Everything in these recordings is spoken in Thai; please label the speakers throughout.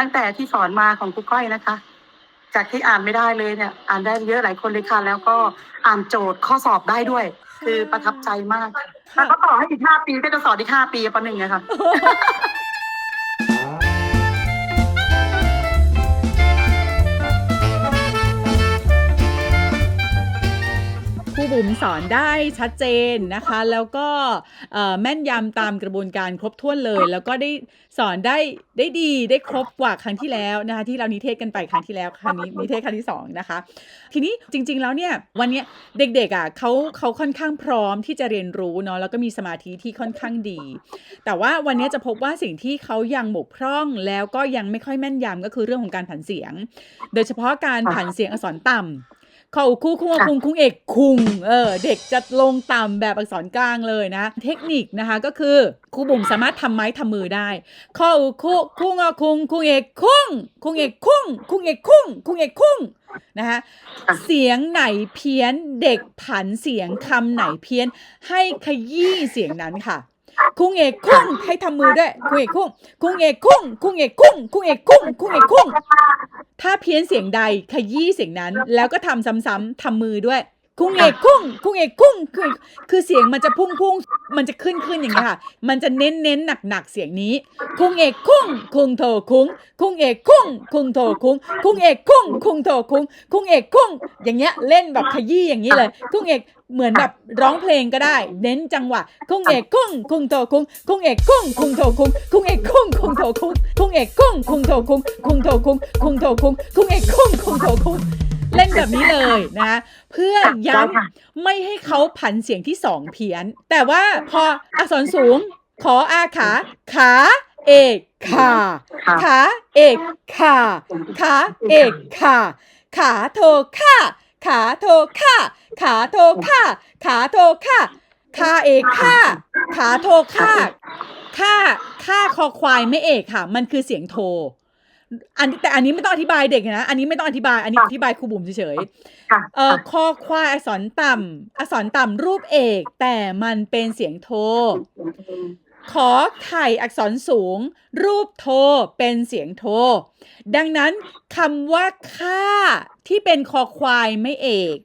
Speaker 1: ตั้งแต่ที่สอนมาของครูก้อยนะคะ จากที่อ่านไม่ได้เลยเนี่ย อ่านได้เยอะหลายคนเลยค่ะ แล้วก็อ่านโจทย์ข้อสอบได้ด้วย คือประทับใจมากถ้าเขาต่อให้อีกห้าปีก็จะสอนอีกห้าปีปหนึ่งนะคะ
Speaker 2: คุมสอนได้ชัดเจนนะคะ แล้วก็แม่นยำตามกระบวนการครบถ้วนเลย แล้วก็ได้สอนได้ได้ดีได้ครบกว่าครั้งที่แล้วนะคะที่เรานิเทศกันไปครั้งที่แล้วครั้งนี้นิเทศครั้งที่สองนะคะทีนี้จริง ๆแล้วเนี่ยวันนี้เด็กๆอะเขาเขาค่อนข้างพร้อมที่จะเรียนรู้เนาะแล้วก็มีสมาธิที่ค่อนข้างดี แต่ว่าวันนี้จะพบว่าสิ่งที่เขายังบกพร่องแล้วก็ยังไม่ค่อยแม่นยำก็คือเรื่องของการผันเสียง โดยเฉพาะการผันเสียงอักษรต่ำ เขาคู่คู่คุงคุงเอกคุงเออเด็กจะลงต่ำแบบอักษรกลางเลยนะ เทคนิคนะคะก็คือครูบุ๋มสามารถทำไม้ทำมือได้ข้อคู่คู่งอคุงคุงเอกคุงคุงเอกคุงคุงเอกคุงคุงเอกคุงนะคะ
Speaker 1: ค่ะ
Speaker 2: เสียงไหนเพี้ยนเด็กผันเสียงคำไหนเพี้ยน ให้ขยี้เสียงนั้นค่ะคุงเอกคุ้งให้ทำมือด้วยคุงเอกคุ้งคุงเอกคุ้งคุงเอกคุ้งคุงเอกคุ้งคุงเอกคุ้ง ถ้าเพี้ยนเสียงใดขยี้เสียงนั้น แล้วก็ทำซ้ำๆทำมือด้วย คุงเอกคุ้งคุงเอกคุ้งคือคือเสียงมันจะพุ่งพุ่งมันจะขึ้นขึ้นอย่างนี้ยค่ะ มันจะเน้นเน้นหนักหนักๆเสียงนี้ คุงเอกคุ้งคุงโถคุงคุงเอกคุ้งคุงโถคุงคุงเอกคุ้งคุงโถคุงคุงเอกคุ้ง อย่างเงี้ยเล่นแบบขยี้อย่างนี้เลย คุงเอก เหมือนแบบร้องเพลงก็ได้ เน้นจังหวะคุงเอกคุ้งคุงโถคุงคุงเอกคุ้งคุงโถคุงคุงเอกคุ้งคุงโถคุงคุงเอกคุ้งคุงโถคุงคุงโถคุงคุงโถคุงคุงเอกคุ้งคุงโถคุงเล่นแบบนี้เลยนะ เพื่อย้
Speaker 1: ได้ค่ะำ
Speaker 2: ไม่ให้เขาผันเสียงที่สองเพี้ยน แต่ว่าพออักษรสูง ขออาขาขาเอกขา
Speaker 1: ค่ะ
Speaker 2: ขาเอกขาขาเอกขาขาโทค่า ขาโทค่าขาโทค่าขาโทค่าขาเอกค่าขาโทค่าค่าค่าคอควายไม่เอกค่ะ มันคือเสียงโท อันแต่อันนี้ไม่ต้องอธิบายเด็กนะ อันนี้ไม่ต้องอธิบาย อันนี้อธิบายครูบุ๋มเฉยๆ
Speaker 1: ค่ะ
Speaker 2: เอ่อคอควายอักษรต่ำอักษรต่ำรูปเอก แต่มันเป็นเสียงโท ขอไข่อักษรสูง รูปโทเป็นเสียงโท ดังนั้นคำว่าค่าที่เป็นคอควายไม่เอก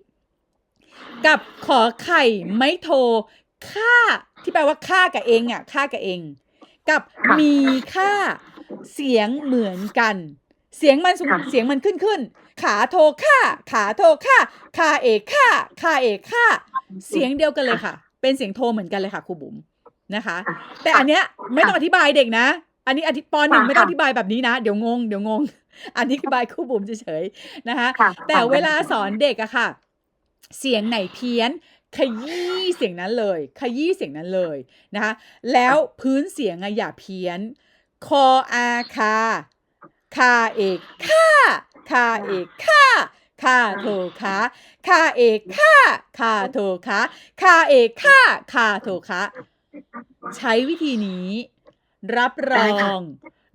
Speaker 2: กับขอไข่ไม่โทค่าที่แปลว่าค่ากับเองอะค่ากับเอง กับ
Speaker 1: ค่ะ
Speaker 2: มีค่าเสียงเหมือนกัน เสียงมันสูง
Speaker 1: ค่ะ
Speaker 2: เสียงมันขึ้นขึ้น ขาโทค่าขาโทค่าคาเอกค่าคาเอกค่าเสียงเดียวกันเลยค่ะ เป็นเสียงโทเหมือนกันเลยค่ะครูบุ๋ม นะคะ แต่อันเนี้ยไม่ต้องอธิบายเด็กนะ อันนี้อธิปหนึ่ง
Speaker 1: ค่ะ
Speaker 2: ไม่ต้องอธิบายแบบนี้นะ เดี๋ยวงงเดี๋ยวงง อันนี้อธิบายครูบุ๋มเฉยๆนะคะ
Speaker 1: ค่ะ
Speaker 2: แต่เวลาสอนเด็กอะค่ะ เสียงไหนเพี้ยนขยี้เสียงนั้นเลย ขยี้เสียงนั้นเลยนะคะ แล้วพื้นเสียงอะอย่าเพี้ยน คออาคา คาเอกค่าคาเอกค่าคาโทคาคาเอกค่าคาโทคาคาเอกค่าคาโทคา ใช้วิธีนี้ รับร
Speaker 1: ได้
Speaker 2: อ
Speaker 1: ค่ะ
Speaker 2: ง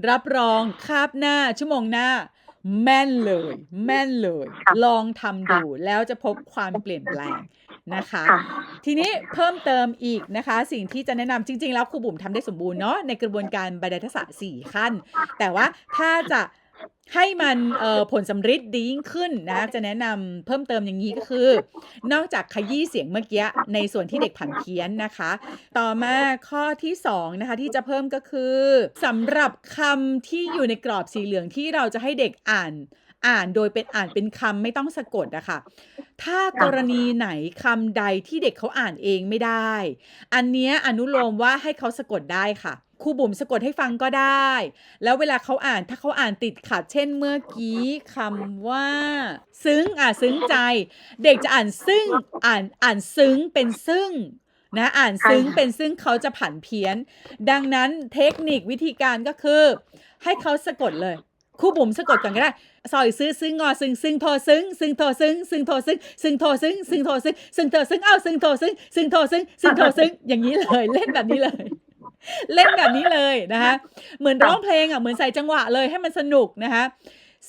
Speaker 2: รับรองคาบหน้า ชั่วโมงหน้า แม่นเลย แม่นเลยลองทำดูแล้วจะพบความเปลี่ยนแปลงนะคะ
Speaker 1: ค่ะ
Speaker 2: ทีนี้เพิ่มเติมอีกนะคะ สิ่งที่จะแนะนำจริง ๆ แล้วครูบุ๋มทำได้สมบูรณ์เนาะในกระบวนการบรรดาทักษะ4ขั้น แต่ว่าถ้าจะ ให้มันผลสำฤทธิ์ดียิ่งขึ้นนะ จะแนะนำเพิ่มเติมอย่างนี้ก็คือ นอกจากขยี้เสียงเมื่อกี้ในส่วนที่เด็กผันเพี้ยนนะคะ ต่อมาข้อที่2นะคะที่จะเพิ่มก็คือสำหรับคำที่อยู่ในกรอบสีเหลืองที่เราจะให้เด็กอ่านอ่านโดยเป็นอ่านเป็นคำไม่ต้องสะกดอะคะ ถ้ากรณีไหนคำใดที่เด็กเขาอ่านเองไม่ได้ อันเนี้ยอนุโลมว่าให้เขาสะกดได้ค่ะ ครูบุ๋มสะกดให้ฟังก็ได้ แล้วเวลาเขาอ่านถ้าเขาอ่านติดขัดเช่นเมื่อกี้คำว่า ซึ้งอะซึ้งใจ เด็กจะอ่านซึ่งอ่านอ่านซึ้งเป็นซึ่งนะอ่านซึ้ง
Speaker 1: ใช่ค่ะ
Speaker 2: เป็นซึ่งเขาจะผันเพี้ยน ดังนั้นเทคนิควิธีการก็คือ ให้เขาสะกดเลยครูบุ๋มสะกดก่อนก็ได้ซอยซื้อซึ้งงอซึ้งซึ้งโทซึ้งซึ้งโทซึ้งซึ้งโทซึ้งซึ้งโทซึ้งซึ้งโทซึ้งซึ้งโทซึ้งเอ้าซึ้งโทซึ้งซึ้งโทซึ้งซึ้งโทซึ้งอย่างนี้เลยเล่นแบบนี้เลย เล่นแบบนี้เลยนะคะ เหมือนร้องเพลงอะเหมือนใส่จังหวะเลยให้มันสนุกนะคะ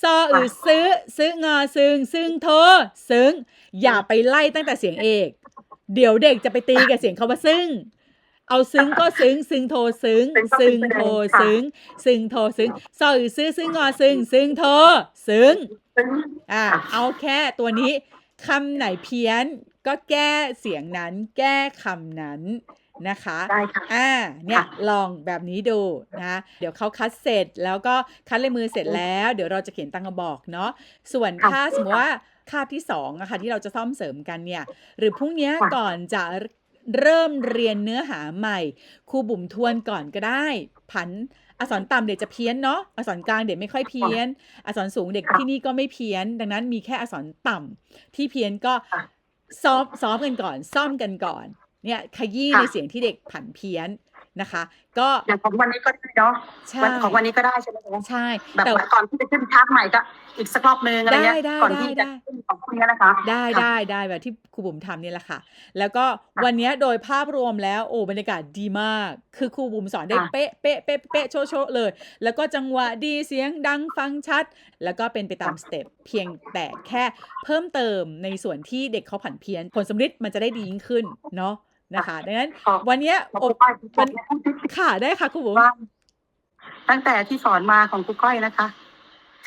Speaker 2: ซออือซื้อ ซื้องอซึงซึ้งโทซึ้งอย่าไปไล่ตั้งแต่เสียงเอก เดี๋ยวเด็กจะไปตีกับเสียงคาว่าซึ่ง เอาซึ้งก็ซึ้งซึ้งโทซึ้ง
Speaker 1: ซึ้ง
Speaker 2: ซึ้งโทซึ้งซึ้งโทซึ้งซออือซื้อซึ้งงอซึ้งซึ้งโทซึ้ง
Speaker 1: ซึ่ง
Speaker 2: อ่า
Speaker 1: ค่ะ
Speaker 2: เอาแค่ตัวนี้คำไหนเพี้ยนก็แก้เสียงนั้น แก้คำนั้น นะคะ
Speaker 1: ได้ค่ะ
Speaker 2: อ่าเนี่ย
Speaker 1: ค่ะ
Speaker 2: ลองแบบนี้ดูนะเดี๋ยวเขาคัดเสร็จแล้วก็คัดลายมือเสร็จแล้ว เดี๋ยวเราจะเขียนตังกระบอกเนาะส่วน
Speaker 1: ค่ะ
Speaker 2: ถ้าสมมติว่าคาบที่สองอะค่ะที่เราจะซ่อมเสริมกันเนี่ย หรือพรุ่งเนี้ย
Speaker 1: ค่ะ
Speaker 2: ก่อนจะเริ่มเรียนเนื้อหาใหม่ครูบุ๋มทวนก่อนก็ได้ ผันอักษรต่ำเด็กจะเพี้ยนเนาะอักษรกลางเด็กไม่ค่อยเพี้ยน อักษรสูงเด็ก
Speaker 1: ค่ะ
Speaker 2: ที่นี่ก็ไม่เพี้ยน ดังนั้นมีแค่อักษรต่ำที่เพี้ยนก็
Speaker 1: ค่ะ
Speaker 2: ซ้อมซ้อมกันก่อน ซ่อมกันก่อน เนี่ยขยี้
Speaker 1: ค่ะ
Speaker 2: ในเสียงที่เด็กผันเพี้ยนนะคะ ก็
Speaker 1: อย่างของวันนี้ก็ได้เนาะ
Speaker 2: ใช่
Speaker 1: วันของวันนี้ก็ได้ใช่ไหมคะ
Speaker 2: ใช่
Speaker 1: แบบ
Speaker 2: แต่
Speaker 1: ก่อนที่จะขึ้นชาร์จใหม่ก็อีกสักรอบนึงอะไรเงี้ย
Speaker 2: ได้ได้
Speaker 1: ก่อนที่
Speaker 2: ได้
Speaker 1: จะขึ้นของคุณนี้นะคะ
Speaker 2: ได้
Speaker 1: ค่ะ
Speaker 2: ได้ได้แบบที่ครูบุ๋มทำเนี่ยแหละค่ะ แล้วก็
Speaker 1: ค่ะ
Speaker 2: วันเนี้ยโดยภาพรวมแล้วโอ้บรรยากาศดีมาก คือครูบุ๋มสอนได้
Speaker 1: ค่ะ
Speaker 2: เป๊ะเป๊ะเป๊ะเป๊ะโชะโชะเลย แล้วก็จังหวะดีเสียงดังฟังชัด แล้วก็เป็นไปตามสเต็ปเพียงแต่แค่เพิ่มเติมในส่วนที่เด็กเขาผันเพี้ยนผลสำลิดมันจะได้ดียิ่งขึ้นเนาะ นะคะดังนั้น
Speaker 1: ขอ
Speaker 2: วันเนี้ย
Speaker 1: ขอ
Speaker 2: อ
Speaker 1: คุ
Speaker 2: ด
Speaker 1: ณก้อย
Speaker 2: วัน
Speaker 1: พูดนิด
Speaker 2: ค่ะได้ค่ะครูบุ๋ม
Speaker 1: ว่าตั้งแต่ที่สอนมาของครูก้อยนะคะ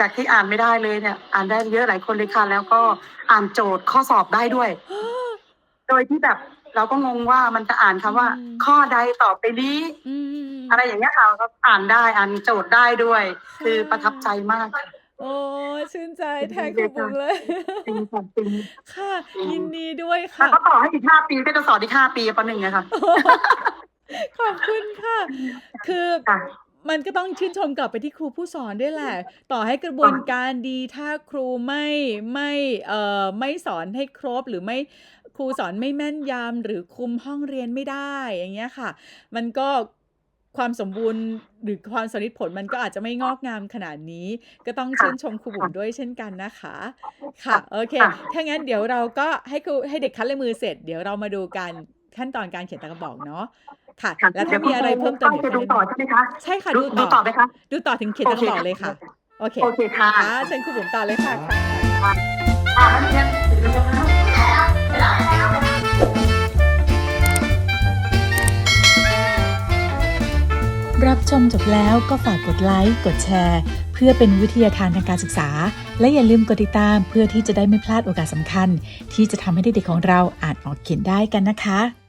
Speaker 1: จากที่อ่านไม่ได้เลยเนี่ย อ่านได้เยอะหลายคนเลยค่ะ แล้วก็อ่านโจทย์ข้อสอบได้ด้วย โดยที่แบบเราก็งงว่ามันจะอ่านคำว่า
Speaker 2: อืม
Speaker 1: ข้อใดต่อไปนี้
Speaker 2: อืม
Speaker 1: อะไรอย่างเงี้ยค่ะก็อ่านได้อ่านโจทย์ได้ด้วย คือ
Speaker 2: ค่ะ
Speaker 1: ประทับใจมากค่ะ
Speaker 2: โอ้ชื่นใจแทนค
Speaker 1: ดี
Speaker 2: รู
Speaker 1: เลย
Speaker 2: บุ๋ม
Speaker 1: ค่ะ
Speaker 2: เลย
Speaker 1: จริงค่ะจริง
Speaker 2: ค่ะ
Speaker 1: อืม
Speaker 2: ยินดีด้วย
Speaker 1: แล้ว
Speaker 2: ค่ะ
Speaker 1: ก็ต่อให้อีกห้าปีก็จะสอนอีกห้าปีปหนึ่งอะค่ะ
Speaker 2: ขอบคุณค่ะ คือ
Speaker 1: ค่ะ
Speaker 2: มันก็ต้องชื่นชมกลับไปที่ครูผู้สอนด้วยแหละ ต่อให้กระบวนการดีถ้าครูไม่ไม่เอ่อไม่สอนให้ครบหรือไม่ครูสอนไม่แม่นยำหรือคุมห้องเรียนไม่ได้อย่างเงี้ยค่ะ มันก็ ความสมบูรณ์หรือความสำลิดผลมันก็อาจจะไม่งอกงามขนาดนี้ ก็ต้อง
Speaker 1: ค่ะ
Speaker 2: ชื่นชมครูบุ๋มด้วยเช่นกันนะคะ ค่ะ โอเค
Speaker 1: ค่ะ
Speaker 2: ถ้างั้นเดี๋ยวเราก็ให้ครูให้เด็กคัดลายมือเสร็จ เดี๋ยวเรามาดูกันขั้นตอนการเขียนตามกระบอกเนาะค่ะ
Speaker 1: ค่ะ
Speaker 2: แล้วถ้ามีอะไรเพิ่มเติม
Speaker 1: ดี๋ยวจะดูต่อใช่ไหมคะ
Speaker 2: ใช่ค่ะ
Speaker 1: ดู
Speaker 2: ดู
Speaker 1: ดู
Speaker 2: ต่
Speaker 1: ต่
Speaker 2: อ
Speaker 1: อไหมคะ
Speaker 2: ดูต่อถึงเขียนตามกระบอกเลยค่ะ โอเค
Speaker 1: โอเคค่ะ
Speaker 2: ค่ะเชิญครูบุ๋มต่อเลยค่ะ
Speaker 1: อ่านักเรียน
Speaker 3: รับชมจบแล้วก็ฝากกดไลค์ กดแชร์ เพื่อเป็นวิทยาทานทางการศึกษา และอย่าลืมกดติดตามเพื่อที่จะได้ไม่พลาดโอกาสสำคัญ ที่จะทำให้เด็กๆของเราอ่านออกเขียนได้กันนะคะ